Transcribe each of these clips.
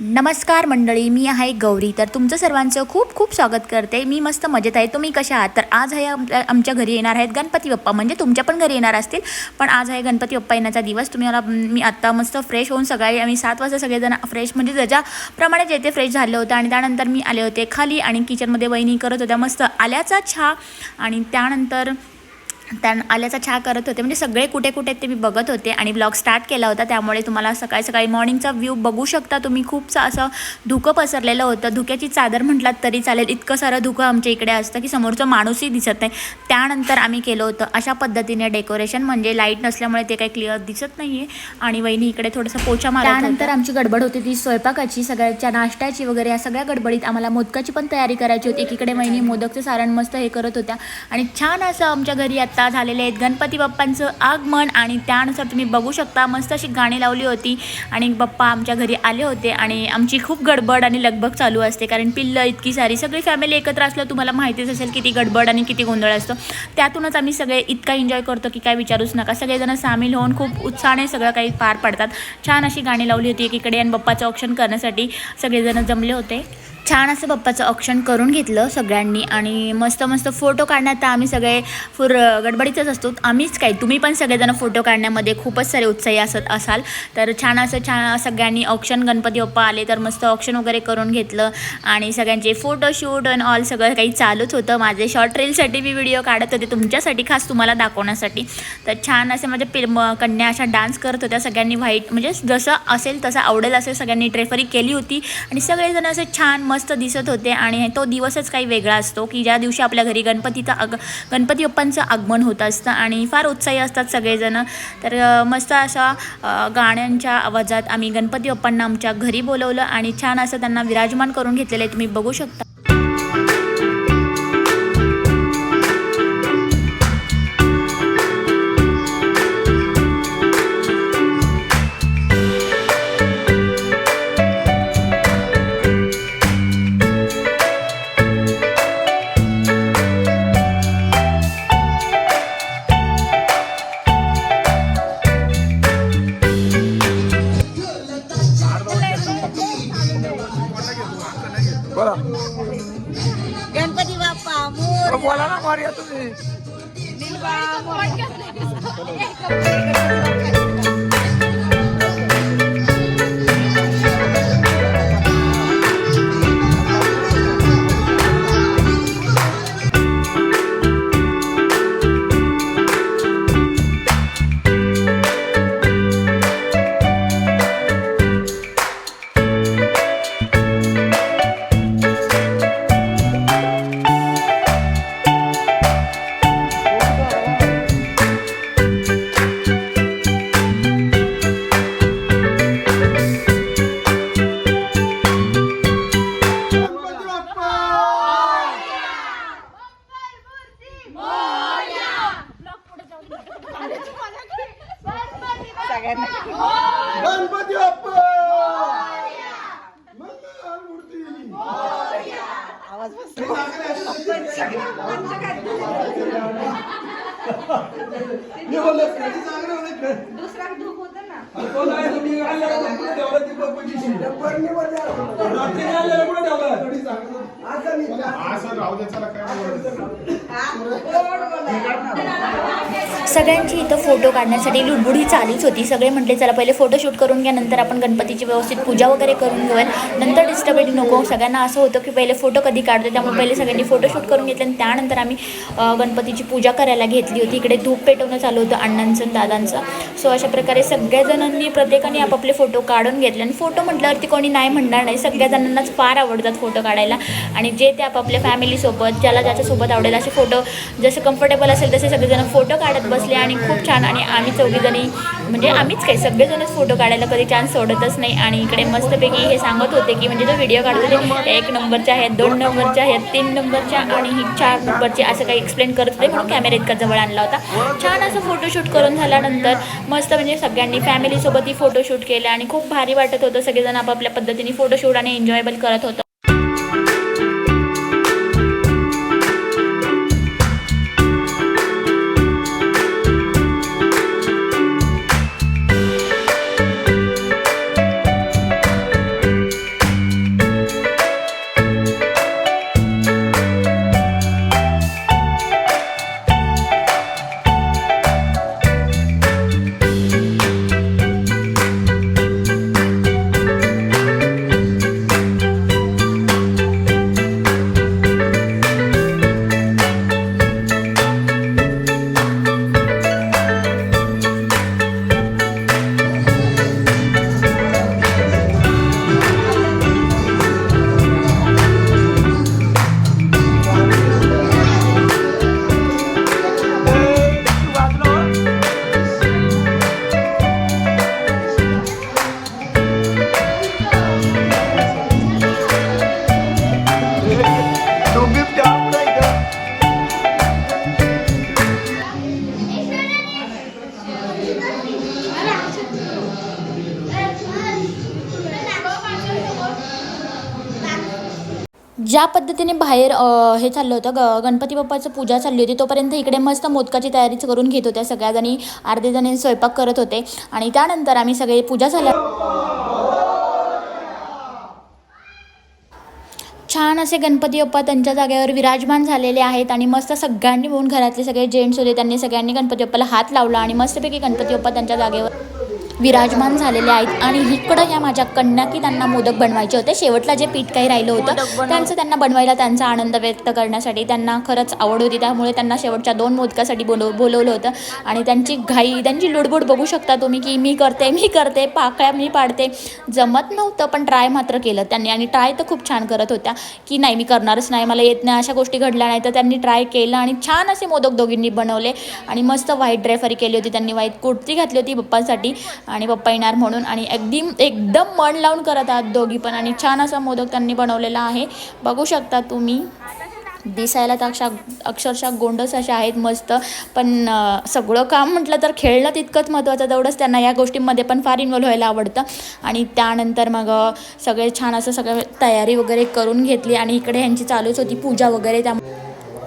नमस्कार मंडळी मी आहे गौरी. तर तुमचं सर्वांचं खूप खूप स्वागत करते. मी मस्त मजेत आहे. तुम्ही कशा आहात? तर आज आहे आमच्या आमच्या घरी येणार आहेत गणपती बाप्पा. म्हणजे तुमच्या पण घरी येणार असतील. पण आज आहे गणपती बाप्पा येण्याचा दिवस. तुम्ही मला मी आत्ता मस्त फ्रेश होऊन सकाळी आम्ही सात वाजता सगळेजण फ्रेश म्हणजे ज्याच्याप्रमाणे जे ते फ्रेश झालं होतं आणि त्यानंतर मी आले होते खाली आणि किचनमध्ये वहिनी करत होत्या. मस्त आल्याचा छा आणि त्यानंतर त्यान आल्याचा चहा करत होते. म्हणजे सगळे कुठे कुठे ते मी बघत होते आणि ब्लॉग स्टार्ट केला होता. त्यामुळे तुम्हाला सकाळी सकाळी मॉर्निंगचा व्ह्यू बघू शकता तुम्ही. खूपसा असं धुकं पसरलेलं होतं. धुक्याची चादर म्हटलात तरी चालेल. इतकं सारं धुकं आमच्या इकडे असतं की समोरचं माणूसही दिसत नाही. त्यानंतर आम्ही केलं होतं. अशा पद्धतीने डेकोरेशन म्हणजे लाइट नसल्यामुळे ते काही क्लिअर दिसत नाही आहे आणि वहिनी इकडे थोडंसं पोचा मारा त्यानंतर आमची गडबड होती ती स्वयंपाकाची. सगळ्याच्या नाश्त्याची वगैरे या सगळ्या गडबडीत आम्हाला मोदकाची पण तयारी करायची होती. एकीकडे वहिनी मोदकचं सारण मस्त हे करत होत्या. आणि छान असं आमच्या घरी आत्ता झालेले आहेत. गणपती बाप्पांचं आगमन आणि त्यानुसार तुम्ही बघू शकता. मस्त अशी गाणी लावली होती आणि बाप्पा आमच्या घरी आले होते आणि आमची खूप गडबड आणि लगबग चालू असते. कारण पिल्लं इतकी सारी सगळी फॅमिली एकत्र असलं तुम्हाला माहितीच असेल किती गडबड आणि किती गोंधळ असतो. त्यातूनच आम्ही सगळे इतका एन्जॉय करतो की काय विचारूच नका. सगळेजण सामील होऊन खूप उत्साहाने सगळं काही पार पाडतात. छान अशी गाणी लावली होती एकीकडे आणि बाप्पाचं ऑप्शन करण्यासाठी सगळेजण जमले होते. छान असं पप्पाचं ऑप्शन करून घेतलं सगळ्यांनी आणि मस्त मस्त फोटो काढण्यात तर आम्ही सगळे फुर गडबडीतच असतो. आम्हीच काय तुम्ही पण सगळेजण फोटो काढण्यामध्ये खूपच सारे उत्साही असत असाल. तर छान असं छान सगळ्यांनी ऑप्शन गणपती बाप्पा आले तर मस्त ऑप्शन वगैरे करून घेतलं आणि सगळ्यांचे फोटोशूट अँड ऑल सगळं काही चालूच होतं. माझे शॉर्ट रीलसाठी मी व्हिडिओ काढत होते तुमच्यासाठी खास तुम्हाला दाखवण्यासाठी. तर छान असे माझ्या पिल म- कन्या अशा डान्स करत होत्या सगळ्यांनी व्हाईट म्हणजे जसं असेल तसं आवडेल असेल सगळ्यांनी ट्रेफरी केली होती. आणि सगळेजण असे छान मस्त मस्त दिसत होते आणि तो दिवसच काही वेगळा असतो की ज्या दिवशी आपल्या घरी गणपतीचा आग गणपती बाप्पांचं आगमन होत असतं आणि फार उत्साही असतात सगळेजण. तर मस्त अशा गाण्यांच्या आवाजात आम्ही गणपती बाप्पांना आमच्या घरी बोलवलं आणि छान असं त्यांना विराजमान करून घेतलेलं आहे. तुम्ही बघू शकता. गणपती बाप्पा! होतं दुसरा धूप होता ना. रात्री आल्यावर कुठे ठेवलं. थोडी चांगलं असं राहू दे चला काय सगळ्यांची इथं फोटो काढण्यासाठी लुडबुडी चालूच होती. सगळे म्हटले चला पहिले फोटोशूट करून घ्या नंतर आपण गणपतीची व्यवस्थित पूजा वगैरे करून घेऊया. नंतर डिस्टर्बिंग नको. सगळ्यांना असं होतं की पहिले फोटो कधी काढतो त्यामुळे पहिले सगळ्यांनी फोटोशूट करून घेतले आणि त्यानंतर आम्ही गणपतीची पूजा करायला घेतली होती. इकडे धूप पेटवणं चालू होतं अण्णांचं आणि दादांचं. सो अशा प्रकारे सगळ्याजणांनी प्रत्येकाने आपापले फोटो काढून घेतले आणि फोटो म्हटल्यावरती कोणी नाही म्हणणार नाही. सगळ्या जणांनाच फार आवडतात फोटो काढायला. आणि जे ते आपापल्या फॅमिलीसोबत ज्याला ज्याच्यासोबत आवडेल असे फोटो जसं कम्फर्टेबल असेल तसे सगळेजण फोटो काढत बसले आणि खूप छान आणि आम्ही चौघीजणी म्हणजे आम्हीच काही सगळेजणच फोटो काढायला कधी चान्स सोडतच नाही. आणि इकडे मस्तपैकी हे सांगत होते की म्हणजे जो व्हिडिओ काढतो एक नंबरच्या आहेत दोन नंबरच्या आहेत तीन नंबरच्या आणि ही चार नंबरचे असं काही एक्सप्लेन करत होते म्हणून कॅमेरा इतका जवळ आणला होता. छान असं फोटोशूट करून झाल्यानंतर मस्त म्हणजे सगळ्यांनी फॅमिलीसोबतही फोटोशूट केलं आणि खूप भारी वाटत होतं. सगळेजण आपापल्या पद्धतीने फोटोशूट आणि एन्जॉयबल करत होतं. ज्या पद्धतीने बाहेर हे चाललं होतं ग गणपती बाप्पाचं पूजा चालली होती तोपर्यंत इकडे मस्त मोदकाची तयारीच करून घेत होत्या सगळ्या जणी अर्धे जणी स्वयंपाक करत होते. आणि त्यानंतर आम्ही सगळे पूजा झाल्या. छान असे गणपती बाप्पा त्यांच्या जागेवर विराजमान झालेले आहेत आणि मस्त सगळ्यांनी मिळून घरातले सगळे जेंट्स होते त्यांनी सगळ्यांनी गणपती बाप्पाला हात लावला आणि मस्तपैकी गणपती बाप्पा त्यांच्या जागेवर विराजमान झालेले आहेत. आणि इकडं ह्या माझ्या कन्या की त्यांना मोदक बनवायचे होते. शेवटला जे पीठ काही राहिलं होतं त्यांचं त्यांना बनवायला त्यांचा आनंद व्यक्त करण्यासाठी त्यांना खरंच आवड होती. त्यामुळे त्यांना शेवटच्या दोन मोदकासाठी बोलव बोलवलं होतं. आणि त्यांची घाई त्यांची लुडबुड बघू शकता तुम्ही की मी करते मी करते पाकळ्या मी पाडते. जमत नव्हतं पण ट्राय मात्र केलं त्यांनी. आणि ट्राय तर खूप छान करत होत्या की नाही मी करणारच नाही मला येत नाही अशा गोष्टी घडल्या नाही तर त्यांनी ट्राय केलं आणि छान असे मोदक दोघींनी बनवले. आणि मस्त व्हाईट ड्रेफरी केली होती त्यांनी. व्हाईट कुर्ती घातली होती पप्पांसाठी. आणि पप्पा येणार म्हणून आणि अगदी एकदम मन लावून करत आहात दोघी पण आणि छान असा मोदक त्यांनी बनवलेला आहे. बघू शकता तुम्ही. दिसायला तर अक्षा अक्षरशः गोंडस अशा आहेत मस्त. पण सगळं काम म्हटलं तर खेळणं तितकंच महत्त्वाचं. तेवढंच त्यांना या गोष्टींमध्ये पण फार इन्वॉल्व व्हायला आवडतं. आणि त्यानंतर मग सगळे छान असं सगळं तयारी वगैरे करून घेतली आणि इकडे ह्यांची चालूच होती पूजा वगैरे. त्या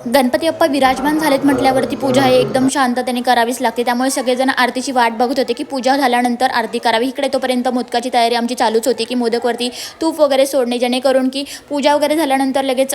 गणपती अप्पा विराजमान झालेत म्हटल्यावरती पूजा हे एकदम शांततेने करावीच लागते. त्यामुळे सगळेजण आरतीची वाट बघत होते की पूजा झाल्यानंतर आरती करावी. इकडे तोपर्यंत मोदकाची तयारी आमची चालूच होती की मोदकवरती तूप वगैरे सोडणे जेणेकरून की पूजा वगैरे झाल्यानंतर लगेच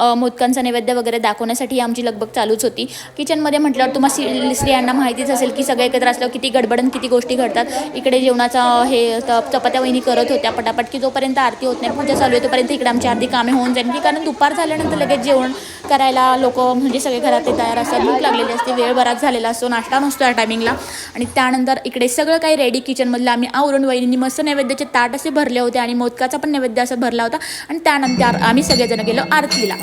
मोदकांचा नैवेद्य वगैरे दाखवण्यासाठी आमची लगबग चालूच होती. किचनमध्ये म्हटल्यावर तुम्हाला सि स्त्रियांना माहितीच असेल की सगळे एकत्र असल्यावर किती गडबडन किती गोष्टी घडतात. इकडे जेवणाचा हे चपात्या वहिनी करत होत्या पटापट की जोपर्यंत आरती होत नाही पूजा चालू आहे तोपर्यंत इकडे आमची आरती कामे होऊन जाईल. की कारण दुपार झाल्यानंतर लगेच जेवण करायला लोक म्हणजे सगळे घरात तयार असतात. भूक लागलेली असते वेळ बराच झालेला असतो नाश्ता नसतो या टायमिंगला आणि त्यानंतर इकडे सगळं काही रेडी किचनमधलं आम्ही आवरून वहिनी मस्त नैवेद्याचे ताट असे भरले होते आणि मोदकाचा पण नैवेद्य असा भरला होता. आणि त्यानंतर आम्ही सगळेजण गेलो आरतीला.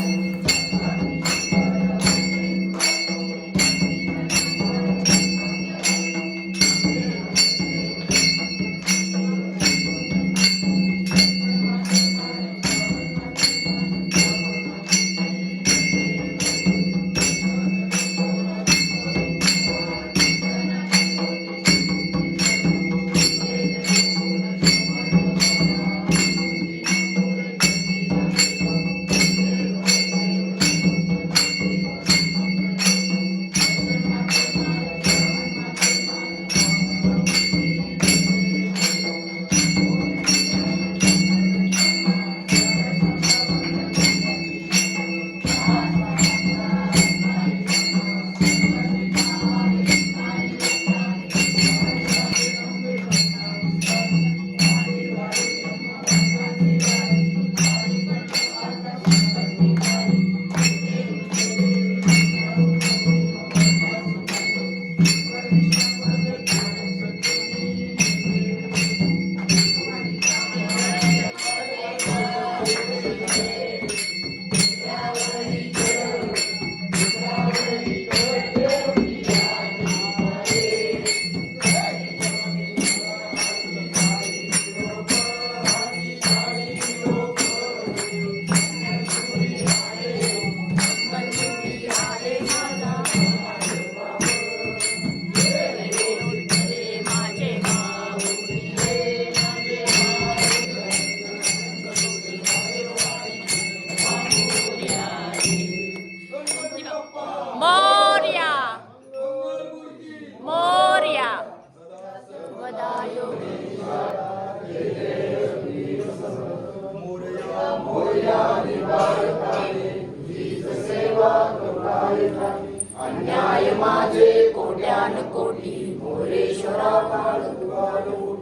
अन्याय माझे कोट्यान कोटी मोरेश्वरा काळ तुकालो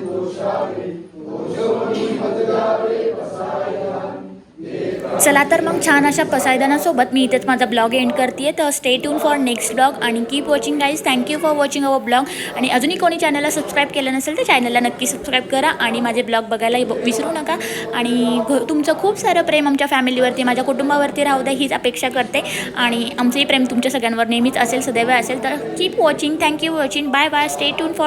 दोषावे चला तर मग छान अशा पसायदानासोबत मी इथेच माझा ब्लॉग एंड करते तर stay tune for next blog आणि keep watching guys thank you for watching our blog आणि अजूनही कोणी चॅनलला सबस्क्राईब केलं नसेल तर चॅनलला नक्की सबस्क्राईब करा आणि माझे ब्लॉग बघायला विसरू नका. आणि घ तुमचं खूप सारं प्रेम आमच्या फॅमिलीवरती माझ्या कुटुंबावरती राहू द्या हीच अपेक्षा करते. आणि आमचंही प्रेम तुमच्या सगळ्यांवर नेहमीच असेल सदैव असेल. तर keep watching thank you watching bye bye stay tune for